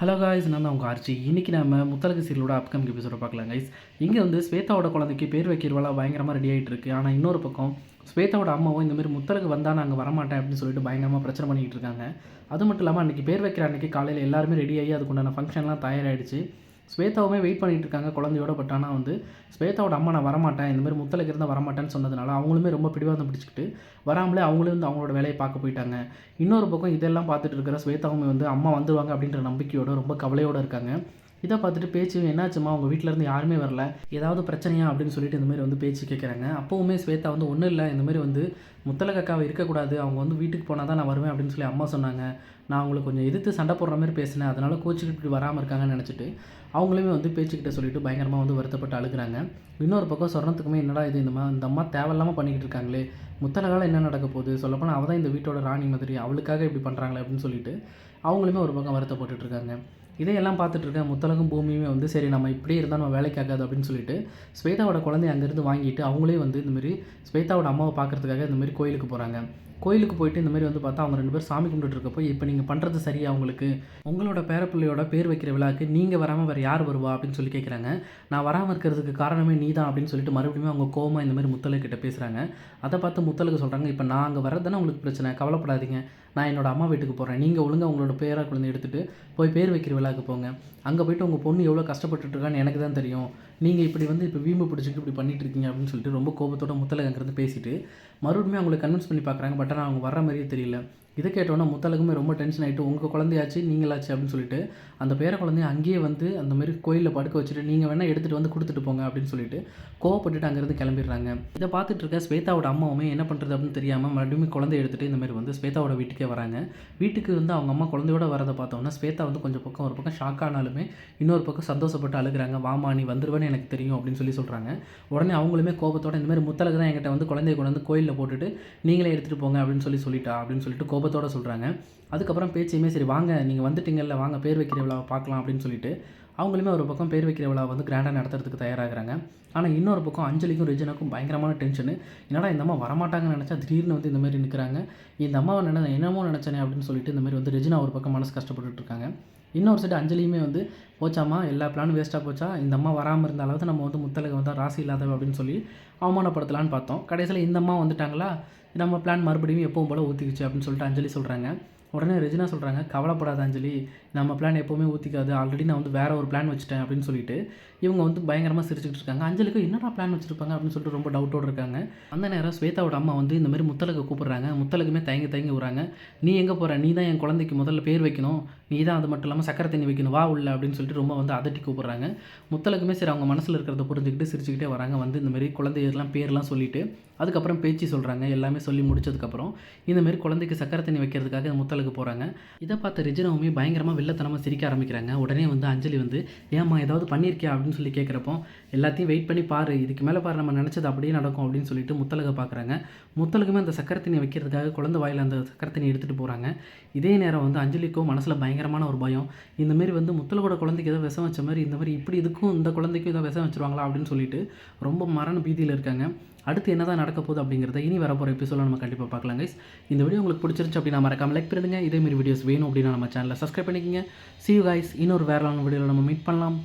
Hello guys நான் தான் உங்கள் ஆர்ச்சி இன்றைக்கி நம்ம முத்தலகு சீரியலோட அப்கமிங் எபிசோட பார்க்கலாம் கைஸ் இங்கே வந்து ஸ்வேதாவோட குழந்தைக்கு பேர் வைக்கிறவெல்லாம் பயங்கரமாக ரெடி ஆகிட்டு இருக்குது ஆனால் இன்னொரு பக்கம் ஸ்வேதாவோட அம்மாவும் இந்தமாரி முத்தலகு வந்தால் நாங்கள் வரமாட்டேன் அப்படின்னு சொல்லிட்டு பயங்கரமாக பிரச்சனை பண்ணிக்கிட்டு இருக்காங்க. அது மட்டும் இல்லாமல் அன்றைக்கி பேர் வைக்கிற அன்றைக்கி காலையில் எல்லாருமே ரெடி ஆகி அதுக்குண்டான ஃபங்க்ஷன்லாம் தயாராகிடுச்சு ஸ்வேதாவுமே வெயிட் பண்ணிகிட்டு இருக்காங்க குழந்தையோட பட் ஆனால் வந்து ஸ்வேதாவோட அம்மா நான் வரமாட்டேன் இந்த மாதிரி முத்தலுக்கு இருந்தால் வரமாட்டேன்னு சொன்னதுனால அவங்களுமே ரொம்ப பிடிவாதம் பிடிச்சிக்கிட்டு வராமலே அவங்களே வந்து அவங்களோட வேலையை பார்க்க போயிட்டாங்க. இன்னொரு பக்கம் இதெல்லாம் பார்த்துட்டு இருக்கிற ஸ்வேதாவுமே வந்து அம்மா வந்துடுவாங்க அப்படின்ற நம்பிக்கையோட ரொம்ப கவலையோடு இருக்காங்க. இதை பார்த்துட்டு பேச்சு என்னாச்சுமா உங்கள் வீட்டில் இருந்து யாருமே வரல. ஏதாவது பிரச்சனையா? அப்படின்னு சொல்லிட்டு இந்த மாதிரி வந்து பேச்சு கேட்குறாங்க அப்போவுமே ஸ்வேதா வந்து ஒன்றும் இல்லை. இந்த மாதிரி வந்து முத்தலகக்காவை இருக்கக்கூடாது. அவங்க வந்து வீட்டுக்கு போனால் தான் நான் வருவேன். அப்படின்னு சொல்லி அம்மா சொன்னாங்க. நான் அவங்களுக்கு கொஞ்சம் எதிர்த்து சண்டை போடுற மாதிரி பேசினேன். அதனால் கோச்சுக்கிட்டு இப்படி வராமல் இருக்காங்கன்னு நினச்சிட்டு அவங்களுமே வந்து பேச்சுக்கிட்ட சொல்லிட்டு பயங்கரமாக வந்து வருத்தப்பட்டு அழுகுறாங்க. இன்னொரு பக்கம் சொர்ணத்துக்குமே என்னடா இது? இந்த இந்த அம்மா தேவையில்லாமல் பண்ணிக்கிட்டு இருக்காங்களே. முத்தலகால் என்ன நடக்க போகுது? சொல்லப்போனால் அவள் தான் இந்த வீட்டோட ராணி மாதிரி. அவளுக்காக இப்படி பண்ணுறாங்களே அப்படின்னு சொல்லிட்டு அவங்களுமே ஒரு பக்கம் வருத்தப்பட்டுட்ருக்காங்க இதையெல்லாம் பார்த்துட்ருக்கேன் இருக்க முத்தலகும் பூமியுமே வந்து சரி நம்ம இப்படியே இருந்தால் நம்ம வேலைக்கு ஆகாது அப்படின்னு சொல்லிட்டு ஸ்வேதாவோட குழந்தைய அங்கேருந்து வாங்கிட்டு அவங்களே வந்து இந்தமாரி ஸ்வேதாவோட அம்மாவை பார்க்குறதுக்காக இந்தமாரி கோயிலுக்கு போகிறாங்க கோயிலுக்கு போயிட்டு இந்த மாதிரி வந்து பார்த்தா அவங்க ரெண்டு பேரும் சாமி கும்பிட்டு இருக்கப்போ இப்போ நீங்கள் பண்ணுறது சரியா உங்களுக்கு? உங்களோட பேரப்பிள்ளையோட பேர் வைக்கிற விழாக்கு நீங்கள் வராமல் வேறு யார் வருவா? அப்படின்னு சொல்லி கேட்குறாங்க நான் வராமல் இருக்கிறதுக்கு காரணமே நீ தான் அப்படின்னு சொல்லிட்டு மறுபடியும் அவங்க கோமா இந்த மாதிரி முத்தலுக்கிட்ட பேசுகிறாங்க அதை பார்த்து முத்தலுக்கு சொல்கிறாங்க இப்போ நான் அங்கே வரதானே உங்களுக்கு பிரச்சனை? கவலைப்படாதீங்க. நான் என்னோடய அம்மா வீட்டுக்கு போகிறேன் நீங்கள் ஒழுங்காக உங்களோட பேரா குழந்தை எடுத்துகிட்டு போய் பேர் வைக்கிற விழாக்கு போங்க. அங்கே போயிட்டு உங்கள் பொண்ணு எவ்வளோ கஷ்டப்பட்டுருக்கான்னு எனக்கு தான் தெரியும். நீங்கள் இப்படி வந்து இப்போ வீம்பு பிடிச்சிட்டு இப்படி பண்ணிட்டு இருக்கீங்க அப்படின்னு சொல்லிட்டு ரொம்ப கோபத்தோட முத்தலகங்கிறது பேசிட்டு மறுபடியும் அவங்களை கன்வின்ஸ் பண்ணி பார்க்குறாங்க பட் ஆனால் அவங்க வர மாதிரியே தெரியல. இதை கேட்டோன்னா முத்தலகுமே ரொம்ப டென்ஷன் ஆகிட்டு உங்கள் குழந்தையாச்சு நீங்களாச்சு அப்படின்னு சொல்லிட்டு அந்த பேர குழந்தைய அங்கேயே வந்து அந்த மாதிரி கோயிலில் படுக்க வச்சுட்டு நீங்கள் வேணால் எடுத்துகிட்டு வந்து கொடுத்துட்டு போங்க அப்படின்னு சொல்லிட்டு கோவப்பட்டுட்டு அங்கேருந்து கிளம்பிடுறாங்க. இதை பார்த்துட்டு இருக்க ஸ்வேதாவோட அம்மாவுமே என்ன பண்ணுறது அப்படின்னு தெரியாமல் மறுபடியும் குழந்தைய எடுத்துகிட்டு இந்த மாதிரி வந்து ஸ்வேதாவோட வீட்டுக்கே வராங்க. வீட்டுக்கு வந்து அவங்க அம்மா குழந்தையோட வரதை பார்த்தோன்னா ஸ்வேதா வந்து கொஞ்சம் பக்கம் ஒரு பக்கம் ஷாக் ஆனாலுமே இன்னொரு பக்கம் சந்தோஷப்பட்டு அழுகுறாங்க. வாமா நீ வந்துருவேன்னு எனக்கு தெரியும் அப்படின்னு சொல்லி சொல்கிறாங்க உடனே அவங்களுமே கோபத்தோட இந்த மாதிரி முத்தலகு தான் என்கிட்ட வந்து குழந்தைய கொண்டு வந்து கோயிலில் போட்டுட்டு நீங்களே எடுத்துகிட்டு போங்க அப்படின்னு சொல்லி சொல்லிட்டா அப்படின்னு சொல்லிட்டு கோபத்தோடு சொல்கிறாங்க அதுக்கப்புறம் பேச்சையுமே சரி வாங்க நீங்கள் வந்துட்டீங்கல்ல வாங்க பேர் வைக்கிற விழாவை பார்க்கலாம் அப்படின்னு சொல்லிட்டு அவங்களுமே ஒரு பக்கம் பேர் வைக்கிற விழா வந்து கிராண்டாக நடத்துறதுக்கு தயாராகிறாங்க. ஆனால் இன்னொரு பக்கம் அஞ்சலிக்கும் ரிஜனுக்கும் பயங்கரமான டென்ஷனு என்னடா இந்த அம்மா வரமாட்டாங்கன்னு நினச்சா திடீர்னு வந்து இந்த மாதிரி நிற்கிறாங்க இந்த அம்மாவை நினை என்னமோ நினச்சனே அப்படின்னு சொல்லிட்டு இந்த மாதிரி வந்து ரெஜினா ஒரு பக்கம் மனசு கஷ்டப்பட்டுட்டு இருக்காங்க இன்னொரு சைடு அஞ்சலியுமே வந்து போச்சாமா எல்லா பிளானும் வேஸ்ட்டாக போச்சா? இந்த அம்மா வராமல் இருந்த அளவுக்கு நம்ம வந்து முத்தலக வந்தால் ராசி இல்லாதவ அப்படின்னு சொல்லி அவமானப்படுத்தலான்னு பார்த்தோம். கடைசியில் இந்த அம்மா வந்துட்டாங்களா? நம்ம பிளான் மறுபடியும் எப்பவும் போல் ஊற்றிக்கிச்சு அப்படின்னு சொல்லிட்டு அஞ்சலி சொல்கிறாங்க உடனே ரெஜினா சொல்கிறாங்க கவலைப்படாத அஞ்சலி நம்ம பிளான் எப்போவுமே ஊற்றிக்காது ஆல்ரெடி நான் வந்து வேறு ஒரு பிளான் வச்சுட்டேன் அப்படின்னு சொல்லிட்டு இவங்க வந்து பயங்கரமாக சிரிச்சுட்டு இருக்காங்க. அஞ்சலிக்கு என்னடா பிளான் வச்சுருப்பாங்க அப்படின்னு சொல்லிட்டு ரொம்ப டவுட்டோடு இருக்காங்க. அந்த நேரம் ஸ்வேதாவோட அம்மா வந்து இந்த மாதிரி முத்தலகை கூப்பிட்றாங்க. முத்தலகுமே தயங்கி தயங்கி விட்றாங்க நீ எங்கே போகிற நீ தான் என் குழந்தைக்கு முதல்ல பேர் வைக்கணும். நீ தான் அது மட்டும் இல்லாமல் சக்கரை தண்ணி வைக்கணும். வா உள்ள அப்படின்னு சொல்லிட்டு ரொம்ப வந்து அதட்டி கூப்பிட்றாங்க. முத்தலகுமே சரி அவங்க மனசில் இருக்கிறத புரிஞ்சுக்கிட்டு சிரிச்சுக்கிட்டே வராங்க. வந்து இந்த மாதிரி குழந்தையெல்லாம் பேர்லாம் சொல்லிட்டு அதுக்கப்புறம் பேச்சு சொல்கிறாங்க எல்லாமே சொல்லி முடிச்சதுக்கப்புறம் இந்தமாரி குழந்தைக்கு சக்கரை தண்ணி வைக்கிறதுக்காக முத்தலுக்கு போகிறாங்க இதை பார்த்த ரிஜினவுமே பயங்கரமாக வில்லத்தனமாக சிரிக்க ஆரம்பிக்கிறாங்க. உடனே வந்து அஞ்சலி வந்து ஏம்மா ஏதாவது பண்ணியிருக்கியா? அப்படின்னு சொல்லி கேட்குறப்போ எல்லாத்தையும் வெயிட் பண்ணி பாரு இதுக்கு மேலே பாரு நம்ம நினச்சது அப்படியே நடக்கும் அப்படின்னு சொல்லிட்டு முத்தலகை பார்க்குறாங்க முத்தலகுமே அந்த சக்கரை தண்ணி வைக்கிறதுக்காக குழந்தை வாயில் அந்த சக்கரை தண்ணி எடுத்துகிட்டு போகிறாங்க இதே நேரம் வந்து அஞ்சலிக்கும் மனசில் பயங்கரமான ஒரு பயம். இந்தமாரி வந்து முத்தலகோட குழந்தைக்கு ஏதோ விஷம் வச்ச மாதிரி இந்த மாதிரி இப்படி இதுக்கும் இந்த குழந்தைக்கும் ஏதோ விஷம் வச்சிருவாங்களா அப்படின்னு சொல்லிட்டு ரொம்ப மரண பீதியில் இருக்காங்க. அடுத்து என்ன தான் நடக்க போகுது அப்படிங்கிறத இனி வரப்போகிற எபிசோட நம்ம கண்டிப்பாக பார்க்கலாம் கைஸ் இந்த வீடியோ உங்களுக்கு பிடிச்சிருச்சு அப்படின்னா மறக்காம லைக் பண்ணிடுங்க. இதேமாரி வீடியோஸ் வேணும் அப்படின்னா நம்ம சேனலை சப்ஸ்கிரைப் பண்ணிக்கோங்க. சி யூ கைஸ் இன்னொரு வேற வீடியோவில் நம்ம மீட் பண்ணலாம்.